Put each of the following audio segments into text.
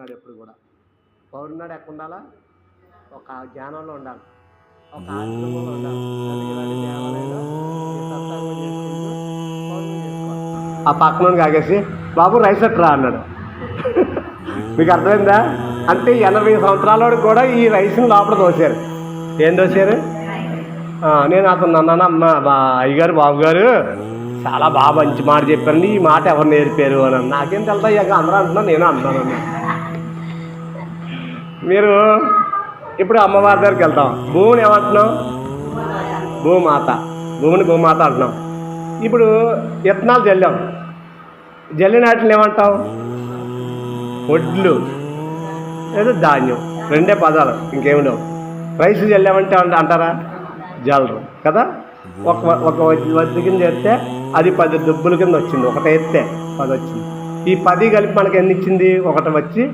పౌరునాడు ఎప్పుడు కూడా. పౌరునాడు ఎక్కడ ఉండాలా? ఒక జ్ఞానంలో ఉండాలి. ఒక ఉండాలి. ఆ పక్కన కాగేసి బాబు రైస్ రా అన్నాడు. మీకు అర్థమైందా? అంటే ఎనభై సంవత్సరాల కూడా ఈ రైస్ని లోపల దోశారు ఏం దోశారు నేను అతను అన్నాను అమ్మ బా అయ్యగారు బాబు గారు చాలా బాగా మంచి మాట చెప్పారండి. ఈ మాట ఎవరు నేర్పారు? అని నాకేం తెలుసా ఇక అందరూ అంటున్నా నేను అంటున్నాను మీరు ఇప్పుడు అమ్మవారి దగ్గరికి వెళ్తాం. భూమిని ఏమంటున్నాం భూమాత. భూమిని భూమాత అంటున్నాం. ఇప్పుడు విత్తనాలు జల్లాం. జల్లిన వాటిని ఏమంటాం వడ్లు. లేదా ధాన్యం. రెండే పదాలు ఇంకేమిడవు. రైస్ జల్లామంటే అంటారా? జల్లరు. కదా? ఒక ఒక వద్ద కింద ఎత్తే అది పది దుబ్బుల కింద వచ్చింది. ఒకటి ఎత్తే పది వచ్చింది ఈ పది కలిపి మనకి ఎన్ని ఇచ్చింది? ఒకటి వచ్చి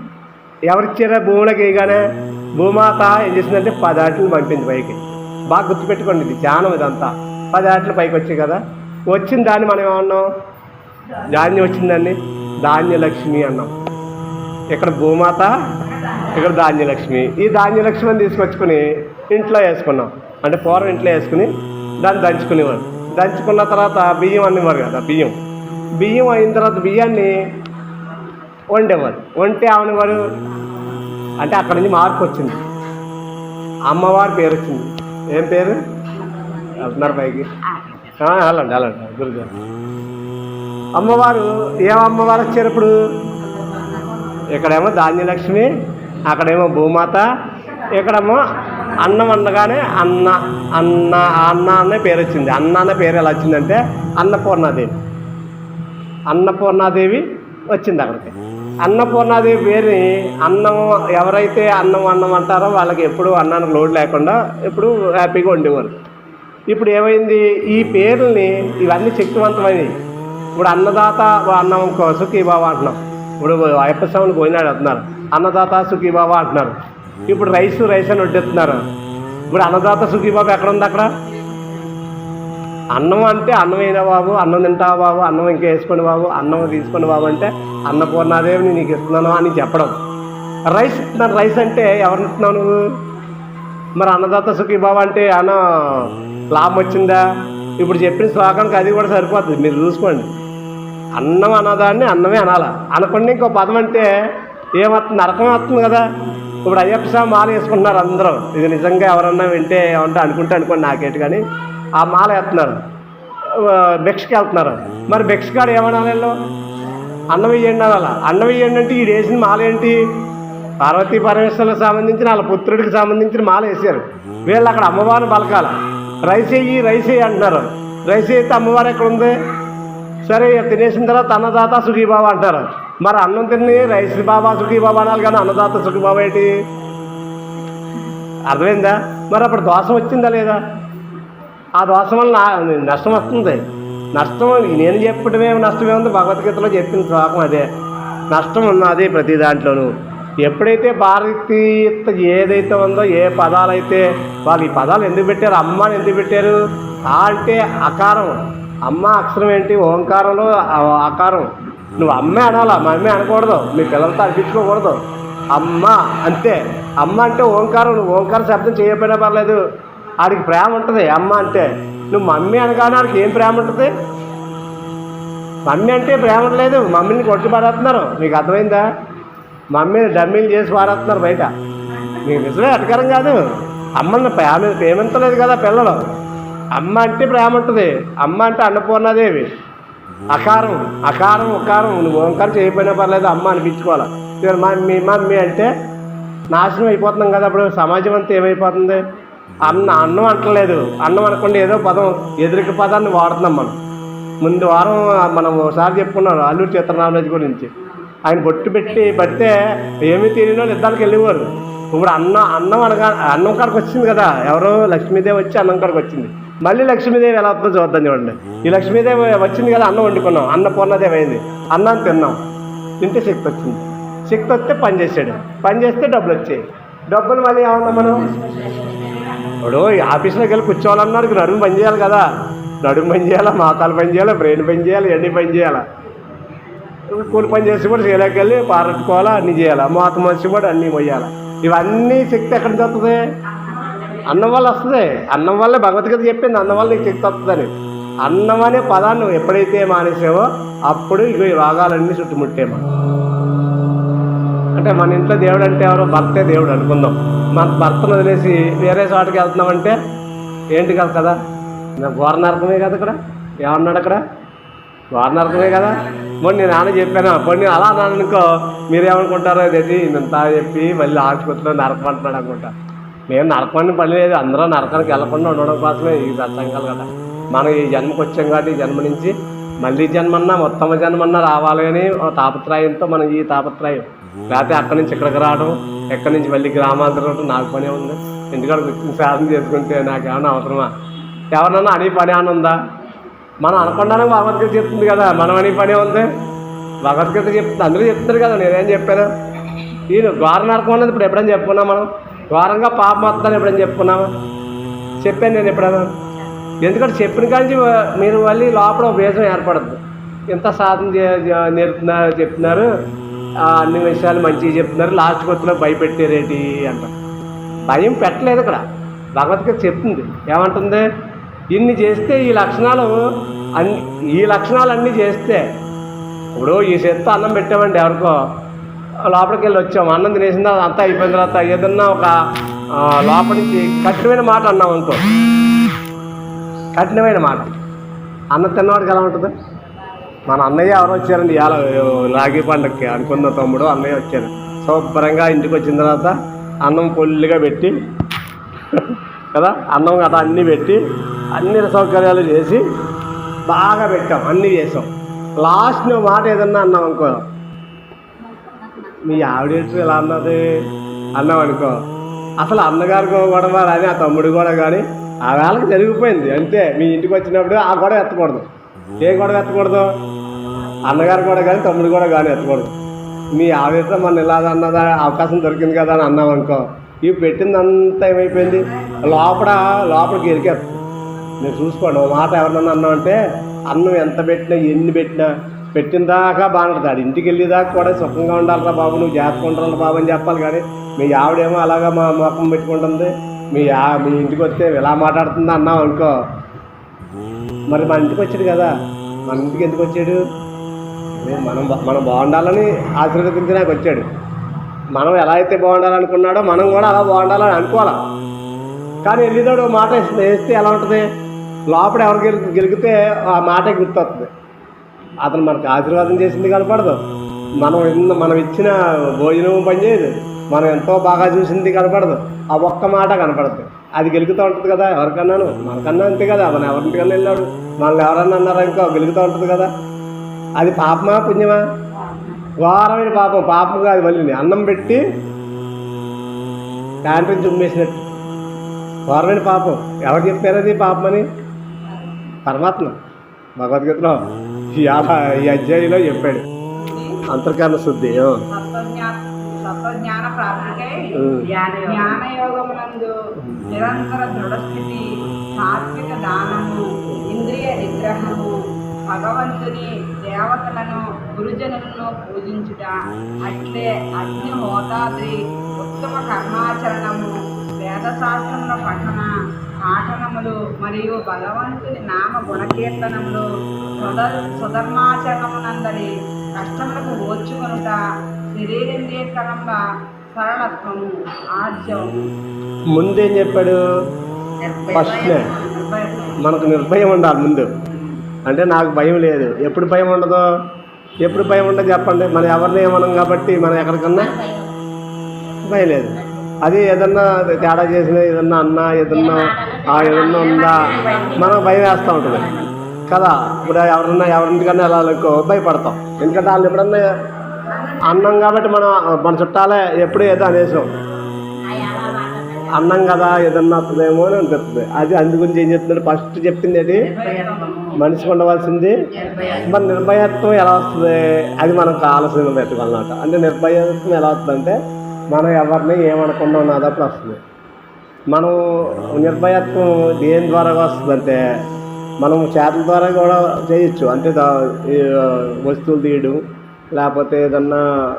ఎవరిచ్చారా భూములకి వేయగానే భూమాత ఏం చేసిందంటే పది ఆటలు పంపింది పైకి. బాగా గుర్తుపెట్టుకోండి ఇది ధ్యానం ఇదంతా. పది ఆటలు పైకి వచ్చాయి కదా. వచ్చిన దాన్ని మనం ఏమన్నాం? ధాన్యం వచ్చిందండి ధాన్యలక్ష్మి అన్నాం. ఇక్కడ భూమాత ఇక్కడ ధాన్యలక్ష్మి. ఈ ధాన్యలక్ష్మిని తీసుకొచ్చుకుని ఇంట్లో వేసుకున్నాం. అంటే పూర్వం ఇంట్లో వేసుకుని దాన్ని దంచుకునేవారు. దంచుకున్న తర్వాత బియ్యం అనేవారు కదా బియ్యం. బియ్యం అయిన తర్వాత బియ్యాన్ని వండేవారు. వంటే ఆమెవారు అంటే అక్కడ నుంచి మార్పు వచ్చింది. అమ్మవారి పేరు వచ్చింది. ఏం పేరు? వెళ్తున్నారు పైకి ఆ, వెళ్ళండి వెళ్ళండి గురుగారు అమ్మవారు ఏం అమ్మవారు వచ్చారు ఇప్పుడు? ఇక్కడేమో ధాన్యలక్ష్మి అక్కడేమో భూమాత ఇక్కడేమో అన్నం అనగానే అన్న అన్న అన్న అనే పేరు వచ్చింది. అన్న అనే పేరు ఎలా వచ్చిందంటే అన్నపూర్ణాదేవి. అన్నపూర్ణాదేవి వచ్చింది అక్కడికి. అన్నపూర్ణాదేవి పేరుని అన్నం ఎవరైతే అన్నం అన్నం అంటారో వాళ్ళకి ఎప్పుడు అన్నానికి లోడ్ లేకుండా ఎప్పుడు హ్యాపీగా ఉండేవారు ఇప్పుడు ఏమైంది? ఈ పేర్లని ఇవన్నీ శక్తివంతమైనవి. ఇప్పుడు అన్నదాత అన్నం సుఖీబాబా అంటున్నాం ఇప్పుడు అయ్యప్ప స్వామిని పోయినాడు అంటున్నారు. అన్నదాత సుఖీబాబా అంటున్నారు. ఇప్పుడు రైస్ రైస్ అని వడ్డిస్తున్నారు. ఇప్పుడు అన్నదాత సుఖీబాబు ఎక్కడ ఉంది అక్కడ? అన్నం అంటే అన్నమైనా బాబు? అన్నం తింటావా బాబు? అన్నం ఇంకా వేసుకోండి బాబు. అన్నం తీసుకోండి బాబు అంటే అన్నపూర్ణాదేవిని నీకు ఇస్తున్నాను అని చెప్పడం. రైస్ ఇస్తున్నాను. రైస్ అంటే ఎవరిని ఇస్తున్నావు నువ్వు? మరి అన్నదాత సుఖీ బాబు అంటే అన్న లాభం వచ్చిందా? ఇప్పుడు చెప్పిన శ్లోకానికి అది కూడా సరిపోతుంది. మీరు చూసుకోండి. అన్నం అన్నదాన్ని అన్నమే అనాలా. అనకుండా ఇంకో పదం అంటే ఏమవుతుంది నరకం వస్తుంది కదా. ఇప్పుడు అయ్యప్ప స్వామి మాల వేసుకుంటున్నారు అందరూ. ఇది నిజంగా ఎవరన్నా వింటే ఏమంటే అనుకుంటే అనుకోండి నాకేటి కానీ ఆ మాల వేస్తున్నారు. ఆ, భిక్షకి వెళ్తున్నారు మరి భిక్షకాడు ఏమనాలి వీళ్ళు? అన్నం ఇయ్యండి అనాలా అన్నం ఇయ్యండి అంటే ఈ వేసిన మాల ఏంటి? పార్వతీ పరమేశ్వరులకు సంబంధించిన వాళ్ళ పుత్రుడికి సంబంధించిన మాల వేసారు వీళ్ళు అక్కడ అమ్మవారిని బలకాల రైస్ వేయి రైస్ వేయి అంటున్నారు. రైస్ అయితే అమ్మవారు ఎక్కడ ఉంది? సరే తినేసిన తర్వాత అన్నదాత సుఖీబాబా అంటారు. మరి అన్నం తిని రైస్ బాబా సుఖీబాబా అనాలి కానీ అన్నదాత సుఖీబాబా ఏంటి? అర్థమైందా? మరి అప్పుడు దోషం వచ్చిందా లేదా? ఆ దోషం వల్ల నా- నష్టం వస్తుంది. నష్టం నేను చెప్పడమే నష్టమే ఉంది. భగవద్గీతలో చెప్పిన శ్లోకం అదే. నష్టం ఉన్నది ప్రతి దాంట్లోనూ. ఎప్పుడైతే భారతీయత ఏదైతే ఉందో ఏ పదాలైతే వాళ్ళు ఈ పదాలు ఎందుకు పెట్టారు అమ్మ అని ఎందుకు పెట్టారు ఆ అంటే అకారం. అమ్మ అక్షరం ఏంటి? ఓంకారంలో అకారం. నువ్వు అమ్మే అనాలా? మా అమ్మే అనకూడదు. మీ పిల్లలతో అనిపించుకోకూడదు. అమ్మ అంతే అమ్మ అంటే ఓంకారం. నువ్వు ఓంకార శబ్దం చేయకపోయినా పర్లేదు. ఆడికి ప్రేమ ఉంటుంది. అమ్మ అంటే నువ్వు మమ్మీ అనగానే ఆడికి ఏం ప్రేమ ఉంటుంది? మమ్మీ అంటే ప్రేమ లేదు. మమ్మీని కొట్టి పారేస్తున్నారు. మీకు అర్థమైందా? మమ్మీని డమ్మీలు చేసి పారేస్తున్నారు బయట. నీకు నిజమే అటకరం కాదు. అమ్మని ప్రేమ ప్రేమించలేదు కదా పిల్లలు. అమ్మ అంటే ప్రేమ ఉంటుంది. అమ్మ అంటే అన్నపూర్ణాదేవి. అకారం అకారం ఉకారం. నువ్వు ఓంకారం చేయకపోయినా పర్లేదు అమ్మ అనిపించుకోవాలి. మమ్మీ మమ్మీ అంటే నాశనం అయిపోతున్నాం కదా అప్పుడు. సమాజం అంతా ఏమైపోతుంది? అన్న అన్నం అంటలేదు. అన్నం అనకుండా ఏదో పదం ఎదురుక పదాన్ని వాడుతున్నాం మనం. ముందు వారం మనం ఒకసారి చెప్పుకున్నాం అల్లూరు చిత్రనామరాజు గురించి. ఆయన బొట్టు పెట్టి పడితే ఏమీ తెలియని వాళ్ళు ఇద్దరికి వెళ్ళేవారు. ఇప్పుడు అన్నం అన్నం అనగా అన్నం కాడికి వచ్చింది కదా. ఎవరో లక్ష్మీదేవి వచ్చి అన్నం కాడికి వచ్చింది. మళ్ళీ లక్ష్మీదేవి ఎలా వస్తుందో చూద్దాం చూడండి. ఈ లక్ష్మీదేవి వచ్చింది కదా అన్నం వండుకున్నాం. అన్నపూర్ణదేవి అయింది. అన్నం తిన్నాం. తింటే శక్తి వచ్చింది. శక్తి వస్తే పని చేసాడు పని చేస్తే డబ్బులు వచ్చాయి. డబ్బులు మళ్ళీ ఏమన్నా మనం? ఇప్పుడు ఈ ఆఫీస్లోకి వెళ్ళి కూర్చోవాలన్నారు. నడుము పని చేయాలి కదా. నడుము పని చేయాలా? మోకాలు పని చేయాలా? బ్రెయిన్ పని చేయాలి? ఎన్ని పని చేయాలా? కూలి పని చేసి కూడా చేయలేక వెళ్ళి పారట్టుకోవాలా? అన్నీ చేయాలా? మాత మనిషి కూడా అన్నీ మొయ్యాలి? ఇవన్నీ శక్తి ఎక్కడ దొరుకుతుంది? వస్తుంది అన్నం వల్ల వస్తుంది. అన్నం వల్లే భగవద్గీత చెప్పింది. అన్నం వల్ల నీకు శక్తి వస్తుందని. అన్నం అనే పదాన్ని నువ్వు ఎప్పుడైతే మానేసావో అప్పుడు ఇక ఈ రోగాలన్నీ చుట్టుముట్టేమా. అంటే మన ఇంట్లో దేవుడు అంటే ఎవరో భర్తే దేవుడు అనుకుందాం. భర్తను వదిలేసి వేరే చోటకి వెళ్తున్నామంటే ఏంటి కదా? కదా ఘోర నరకమే కదా ఇక్కడ? ఏమన్నాడు అక్కడ? ఘోర నరకమే కదా? మొన్న నేను నాన్న చెప్పాను. కొన్ని అలా అన్నాను అనుకో మీరేమనుకుంటారో అదేంటి ఇంత చెప్పి మళ్ళీ ఆసుపత్రిలో నరకం అంటున్నాడు అనుకుంటా. మేము నరకమని పని లేదు. అందరూ నరకానికి వెళ్ళకుండా ఉండడం కోసమే ఈ సత్సంగాలు కదా. మనం ఈ జన్మకు వచ్చాం కాబట్టి ఈ జన్మ నుంచి మళ్ళీ జన్మన్నా మొత్తమ జన్మన్నా రావాలి అని తాపత్రయంతో మనం ఈ తాపత్రయం. లేకపోతే అక్కడి నుంచి ఇక్కడికి రావడం ఎక్కడి నుంచి మళ్ళీ గ్రామాలు తిరగడం నాకు పనే ఉంది. ఎందుకంటే కూర్చుని సాధన చేసుకుంటే ఏమన్నా అవసరమా? ఎవరినన్నా అని పని అని ఉందా? మనం అనుకుంటానే భగవద్గీత చెప్తుంది కదా మనం అని పని ఉంది. భగవద్గీత చెప్తుంది అందరూ చెప్తారు కదా నేనేం చెప్పాను? ఈయన ఘోర నరకం అనేది ఇప్పుడు ఎప్పుడైనా చెప్పుకున్నాం మనం? ఘోరంగా పాపం వస్తుందని ఎప్పుడైనా చెప్పుకున్నామా చెప్పాను నేను ఎప్పుడైనా. ఎందుకంటే చెప్పిన కానీ మీరు మళ్ళీ లోపల ఒక ఏర్పడద్దు ఇంత సాధన నేర్పుతున్నారు చెప్తున్నారు అన్ని విషయాలు మంచిగా చెప్తున్నారు. లాస్ట్ కొత్తలో భయపెట్టారేటి అంట. భయం పెట్టలేదు ఇక్కడ. భగవద్గీత చెప్తుంది. ఏమంటుంది? ఇన్ని చేస్తే ఈ లక్షణాలు అన్ని ఈ లక్షణాలు అన్నీ చేస్తే. ఇప్పుడు ఈ చేత్తో అన్నం పెట్టామండి ఎవరికో. లోపలికి వెళ్ళి వచ్చాము. అన్నం తినేసిన తర్వాత అంతా అయిపోయిన తర్వాత ఏదన్నా ఒక లోపలికి కఠినమైన మాట అన్నాం అనుకో కఠినమైన మాట. అన్న తిన్నవాడికి ఎలా ఉంటుంది? మన అన్నయ్య ఎవరు వచ్చారండి ఇవాళ రాగి పండగకి అనుకున్న తమ్ముడు అన్నయ్య వచ్చారు. శుభ్రంగా ఇంటికి వచ్చిన తర్వాత అన్నం పొల్లిగా పెట్టి కదా అన్నం గట్రా అన్నీ పెట్టి అన్ని సౌకర్యాలు చేసి బాగా పెట్టాం అన్నీ చేసాం. లాస్ట్ నువ్వు మాట ఏదన్నా అన్నాం అనుకో. మీ ఆవిడ ఇలా అన్నది? అన్నాం అనుకో. అసలు అన్నగారికి గొడవ కానీ ఆ తమ్ముడు కూడా కానీ ఆ వేళకి జరిగిపోయింది. అంతే. మీ ఇంటికి వచ్చినప్పుడు ఆ గొడవ ఎత్తకూడదు. ఏ గొడవ ఎత్తకూడదు? అన్నగారు కూడా కానీ తమ్ముడు కూడా కానీ ఎత్తకూడదు. మీ ఆవిడ మన ఇలా అన్నదా అవకాశం దొరికింది కదా అని అన్నాం అనుకో ఇవి పెట్టిందంతా ఏమైపోయింది? లోపల లోపలికి ఎరికేస్తుంది నేను చూసుకోండి ఓ మాట ఎవరినన్నా అన్నామంటే అన్నం ఎంత పెట్టినా ఎన్ని పెట్టినా పెట్టిన దాకా బాగుంటుంది ఇంటికి వెళ్ళేదాకా కూడా సుఖంగా ఉండాలిరా బాబు నువ్వు జాగ్రత్తగా ఉండాలి బాబు అని చెప్పాలి కానీ మీ ఆవిడేమో అలాగా మా మొఖం పెట్టుకుంటుంది. మీ మీ ఇంటికి వస్తే ఇలా మాట్లాడుతుంది అన్నాం అనుకో. మరి మన ఇంటికి వచ్చాడు కదా. మన ఇంటికి ఎందుకు వచ్చాడు? మనం మనం బాగుండాలని ఆశీర్వదించడానికి వచ్చాడు. మనం ఎలా అయితే బాగుండాలనుకున్నాడో మనం కూడా అలా బాగుండాలని అనుకోవాలి? కానీ వెళ్ళేదాడు మాట వేస్తే వేస్తే ఎలా ఉంటుంది? లోపల ఎవరు గెలి గెలిగితే ఆ మాటే గుర్తొస్తుంది అతను మనకు ఆశీర్వాదం చేసింది కనపడదు. మనం మనం ఇచ్చిన భోజనం పనిచేయదు మనం ఎంతో బాగా చూసింది కనపడదు. ఆ ఒక్క మాట కనపడదు. అది గెలుగుతూ ఉంటుంది కదా ఎవరికన్నాను? మనకన్నా అంతే కదా. మన ఎవరింటికన్నా వెళ్ళాడు? మనల్ని ఎవరన్నా అన్నారా ఇంకో? గెలుగుతూ ఉంటుంది కదా. అది పాపమా పుణ్యమా? ఘోరమైన పాపం. పాపం కాదు మళ్ళీ అన్నం పెట్టి క్యాంటీన్ చుమ్మేసినట్టు. ఘోరమైన పాపం. ఎవరు చెప్పారు అది పాపమని? పరమాత్మ. భగవద్గీతలో ఈ ఈ అధ్యాయంలో చెప్పాడు. అంతర్కరణ శుద్ధి. ఉమ్. జ్ఞానయోగమునందు నిరంతర దృఢస్థితి సాత్విక దానము ఇంద్రియ నిగ్రహము భగవంతుని దేవతలను గురుజనులను పూజించుట అట్లే అగ్ని హోతాద్రి ఉత్తమ కర్మాచరణము వేదశాస్త్రముల పఠన పాఠనములు మరియు భగవంతుని నామ గుణకీర్తనములు సుధ సుధర్మాచరణమునందరి కష్టములకు ఓర్చుకొనుట శరీరేంద్రియకరంల ముందేం చెప్పాడు ఫస్ట్నే మనకు నిర్భయం ఉండాలి ముందు. అంటే నాకు భయం లేదు. ఎప్పుడు భయం ఉండదు ఎప్పుడు భయం ఉండదు చెప్పండి. మనం ఎవరిని ఏమనం కాబట్టి మనం ఎక్కడికన్నా భయం లేదు. అది ఏదన్నా తేడా చేసిన ఏదన్నా అన్నా ఏదన్నా ఆ ఏదన్నా ఉందా? మనం భయం వేస్తూ ఉంటుంది. కదా? ఇప్పుడు ఎవరన్నా ఎవరింటికన్నా వెళ్ళాలనుకో భయపడతాం. ఎందుకంటే వాళ్ళు ఎప్పుడన్నా అన్నం కాబట్టి మనం మన చుట్టాలే ఎప్పుడు ఏదో అనేసాం. అన్నం కదా ఏదన్నా వస్తుందేమో అని అనిపిస్తుంది. అది అందు గురించి ఏం చెప్తున్నాడు? ఫస్ట్ చెప్పింది అది మనిషికి ఉండవలసింది. మరి నిర్భయత్వం ఎలా వస్తుంది? అది మనకు ఆలోచన పెట్టుకోవాలన్నమాట అంటే నిర్భయత్వం ఎలా వస్తుందంటే మనం ఎవరిని ఏమనకుండా ఉన్నదప్పుడు వస్తుంది. మనం నిర్భయత్వం దేని ద్వారా వస్తుందంటే మనం చేతుల ద్వారా కూడా చేయొచ్చు. అంటే వస్తువులు తీయడం లేకపోతే ఏదన్నా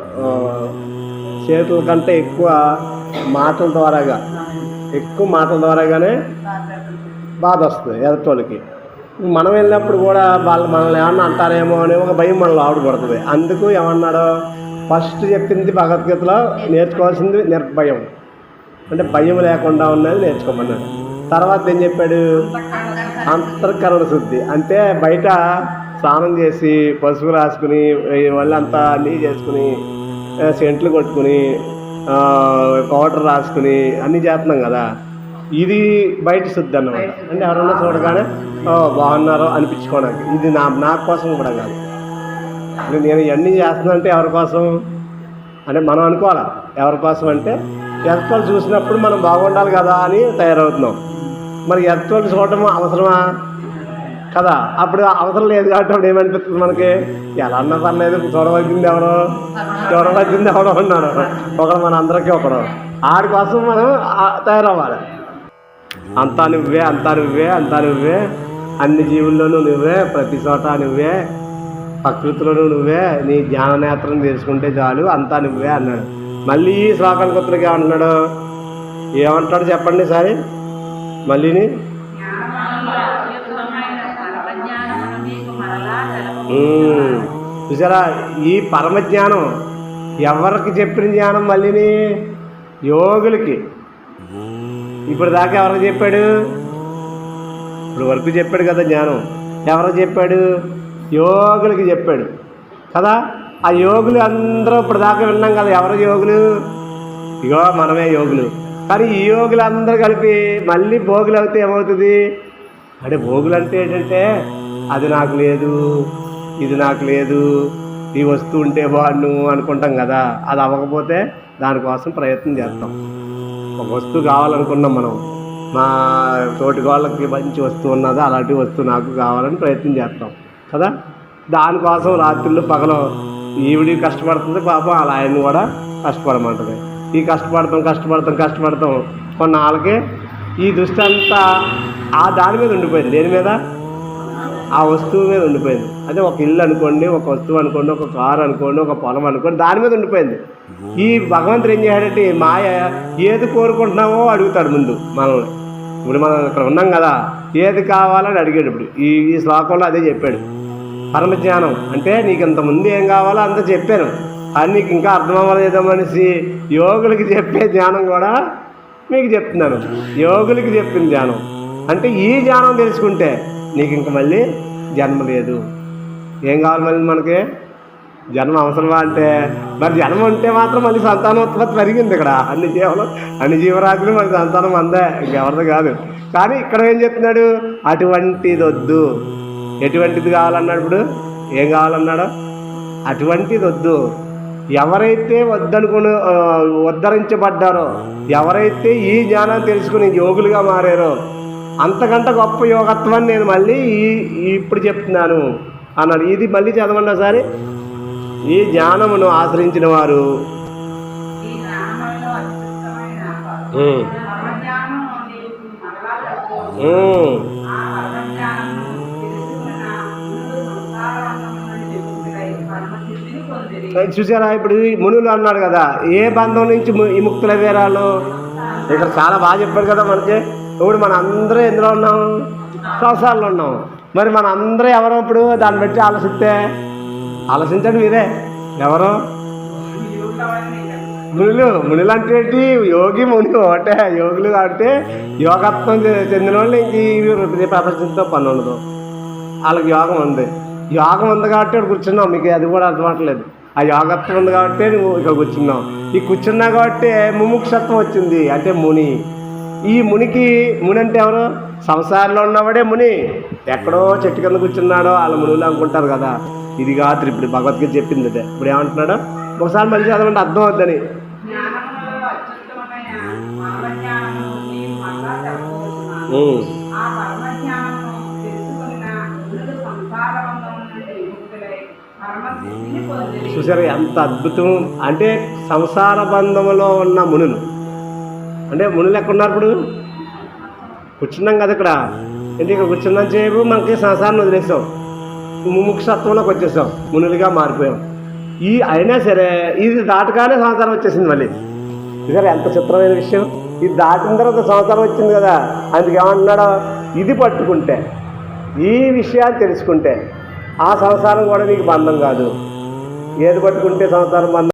చేతుల కంటే ఎక్కువ మాటల ద్వారాగా ఎక్కువ మాటల ద్వారాగానే బాధ వస్తుంది ఎదటోళ్ళకి మనం వెళ్ళినప్పుడు కూడా వాళ్ళు మనల్ని ఏమన్నా అంటారేమో అని ఒక భయం మనలో ఆవిడపడుతుంది. అందుకు ఏమన్నాడో ఫస్ట్ చెప్పింది భగవద్గీతలో నేర్చుకోవాల్సింది నిర్భయం. అంటే భయం లేకుండా ఉన్నది నేర్చుకోమన్నాడు. తర్వాత ఏం చెప్పాడు? అంతర్కరణ శుద్ధి. అంటే బయట స్నానం చేసి పసుపు రాసుకుని వాళ్ళంతా అన్నీ చేసుకుని సెంట్లు కొట్టుకుని పౌడర్ రాసుకుని అన్నీ చేస్తున్నాం కదా. ఇది బయట శుద్ధి అన్నమాట. అంటే ఎవరన్నా చూడగానే "ఓ, బాగున్నారో అనిపించుకోవడానికి ఇది నా నా కోసం కూడా కాదు. ఇప్పుడు నేను ఇవన్నీ చేస్తున్నా అంటే ఎవరి కోసం? అంటే మనం అనుకోవాలా ఎవరి కోసం అంటే ఎత్తోళ్ళు చూసినప్పుడు మనం బాగుండాలి కదా అని తయారవుతున్నాం. మరి ఎత్తోళ్ళు చూడటం అవసరమా? కదా? అప్పుడు అవసరం లేదు కాబట్టి అప్పుడు ఏమనిపిస్తుంది మనకి? ఎలా అన్నా పర్లేదు చూడవలసింది ఎవరో చూడవలసింది ఎవరో ఉన్నాడు. ఒకడు మన అందరికీ ఒకడు. ఆడి కోసం మనం తయారవ్వాలి. అంతా నువ్వే అంతా నువ్వే అంతా నువ్వే. అన్ని జీవుల్లోనూ నువ్వే ప్రతి చోట నువ్వే. ప్రకృతిలోనూ నువ్వే. నీ జ్ఞాన నేత్రం తెలుసుకుంటే చాలు అంతా నువ్వే అన్నాడు. మళ్ళీ శ్లోకానికి ఉత్తరకి ఏమంటున్నాడు? ఏమంటాడు చెప్పండి సరే మళ్ళీని? చూసారా? ఈ పరమజ్ఞానం ఎవరికి చెప్పిన జ్ఞానం మళ్ళీని? యోగులకి. ఇప్పుడు దాకా ఎవరికి చెప్పాడు? ఇప్పుడు వరకు చెప్పాడు కదా జ్ఞానం. ఎవరికి చెప్పాడు? యోగులకి చెప్పాడు. కదా? ఆ యోగులు అందరూ ఇప్పుడు దాకా విన్నాం కదా ఎవరు యోగులు? ఇగో మనమే యోగులు. కానీ ఈ యోగులు అందరూ కలిపి మళ్ళీ భోగులు అవుతే ఏమవుతుంది? అంటే భోగులు అంటే ఏంటంటే అది నాకు లేదు. ఇది నాకు లేదు ఈ వస్తువు ఉంటే వాడు అనుకుంటాం కదా అది అవ్వకపోతే దానికోసం ప్రయత్నం చేస్తాం. ఒక వస్తువు కావాలనుకున్నాం మనం. మా తోటి వాళ్ళకి మంచి వస్తువు ఉన్నదో అలాంటి వస్తువు నాకు కావాలని ప్రయత్నం చేస్తాం. కదా? దానికోసం రాత్రులు పగలు ఈవిడి కష్టపడుతుంది పాపం అలా ఆయన్ని కూడా కష్టపడమంటుంది. ఈ కష్టపడతాం కష్టపడతాం కష్టపడతాం. కొన్నాళ్ళకి ఈ దృష్టి అంతా ఆ దాని మీద ఉండిపోయింది. దేని మీద? ఆ వస్తువు మీద ఉండిపోయింది. అదే ఒక ఇల్లు అనుకోండి ఒక వస్తువు అనుకోండి ఒక కారు అనుకోండి ఒక పొలం అనుకోండి దాని మీద ఉండిపోయింది. ఈ భగవంతుడు ఏం చేశాడంటే మాయ ఏది కోరుకుంటున్నామో అడుగుతాడు ముందు మనల్ని. ఇప్పుడు మనం ఇక్కడ ఉన్నాం కదా ఏది కావాలని అడిగాడు ఇప్పుడు. ఈ ఈ శ్లోకంలో అదే చెప్పాడు. పరమజ్ఞానం అంటే నీకు ఇంత ముందు ఏం కావాలో అంత చెప్పాను. అది నీకు ఇంకా అర్థం అవ్వలేదో మనిషి. యోగులకి చెప్పే జ్ఞానం కూడా మీకు చెప్తున్నాను. యోగులకి చెప్పిన జ్ఞానం. అంటే ఈ జ్ఞానం తెలుసుకుంటే నీకు ఇంక మళ్ళీ జన్మ లేదు. ఏం కావాలి మళ్ళీ మనకి? జన్మ అవసరమా అంటే? మరి జన్మ ఉంటే మాత్రం మళ్ళీ సంతానోత్పత్తి పెరిగింది ఇక్కడ. అన్ని జీవనం అన్ని జీవరాశులు మరి సంతానం అందే. ఇంకెవరిది కాదు. కానీ ఇక్కడ ఏం చెప్తున్నాడు? అటువంటిది వద్దు ఎటువంటిది కావాలన్నాడు ఇప్పుడు? ఏం కావాలన్నాడు? అటువంటిది వద్దు ఎవరైతే వద్దనుకుని ఉద్ధరించబడ్డారో ఎవరైతే ఈ జ్ఞానం తెలుసుకుని యోగులుగా మారారో అంతకంటే గొప్ప యోగత్వాన్ని నేను మళ్ళీ ఈ ఈ ఇప్పుడు చెప్తున్నాను అన్నాడు. ఇది మళ్ళీ చదవండి ఒకసారి. ఈ జ్ఞానమును ఆశ్రయించిన వారు ఈ. చూసారా? ఇప్పుడు ఈ మునులు అన్నాడు కదా ఏ బంధం నుంచి ము- విముక్తుల వేరాలు ఇక్కడ చాలా బాగా చెప్పారు కదా మనకి. ఇప్పుడు మన అందరూ ఎందులో ఉన్నాం? సంసారంలో ఉన్నాం. మరి మన అందరూ ఎవరు ఇప్పుడు? దాన్ని బట్టి ఆలోచిస్తే ఆలోచించండి మీరే. ఎవరు? మునులు. మునులు అంటే యోగి ముని ఒకటే. యోగులు కాబట్టి యోగత్వం చెందిన వాళ్ళు ఇంక ఈ ప్రపంచంతో పని ఉండదు. వాళ్ళకి యోగం ఉంది. యోగం ఉంది కాబట్టి ఇక్కడ కూర్చున్నాం. మీకు అది కూడా అర్థం ఆ యోగత్వం ఉంది కాబట్టి నువ్వు ఇక్కడ కూర్చున్నావు. ఈ కూర్చున్నా కాబట్టి ముముక్షత్వం వచ్చింది. అంటే ముని. ఈ మునికి ముని అంటే ఎవరు? సంసారంలో ఉన్నవాడే ముని. ఎక్కడో చెట్టు కింద కూర్చున్నాడో వాళ్ళ మునులు అనుకుంటారు కదా. ఇది కాదు ఇప్పుడు భగవద్గీత చెప్పింది అదే. ఇప్పుడు ఏమంటున్నాడు? ఒకసారి మళ్ళీ చదవండి అర్థం అవుద్దని. చూసారు ఎంత అద్భుతం? అంటే సంసార బంధములో ఉన్న మునులు. అంటే మునులు ఉన్నారు ఇప్పుడు. కూర్చున్నాం కదా ఇక్కడ. ఎందుకు ఇక్కడ కూర్చున్నాం చేపు మనకి సంసారాన్ని వదిలేసాం. ముముక్షత్వంలోకి వచ్చేసాం. మునులుగా మారిపోయాం. ఈ అయినా సరే ఇది దాటగానే సంవత్సరం వచ్చేసింది మళ్ళీ. ఇదే ఎంత చిత్రమైన విషయం. ఇది దాటిన తర్వాత సంవత్సరం వచ్చింది కదా. అందుకు ఏమంటున్నాడు? ఇది పట్టుకుంటే ఈ విషయాలు తెలుసుకుంటే ఆ సంసారం కూడా నీకు బంధం కాదు. ఏది పట్టుకుంటే సంసారం బంధం?